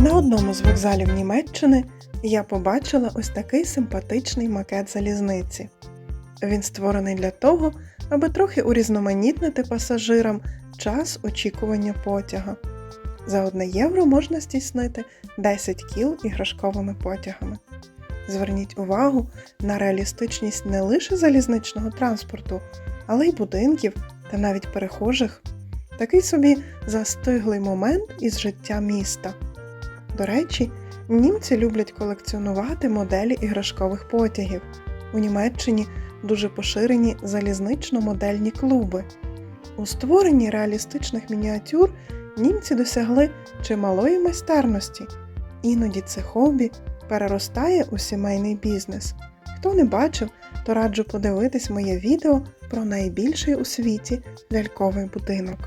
На одному з вокзалів Німеччини я побачила ось такий симпатичний макет залізниці. Він створений для того, аби трохи урізноманітнити пасажирам час очікування потяга. За 1 євро можна стіснити 10 кіл іграшковими потягами. Зверніть увагу на реалістичність не лише залізничного транспорту, але й будинків та навіть перехожих. Такий собі застиглий момент із життя міста. До речі, німці люблять колекціонувати моделі іграшкових потягів. У Німеччині дуже поширені залізнично-модельні клуби. У створенні реалістичних мініатюр німці досягли чималої майстерності. Іноді це хобі переростає у сімейний бізнес. Хто не бачив, то раджу подивитись моє відео про найбільший у світі ляльковий будинок.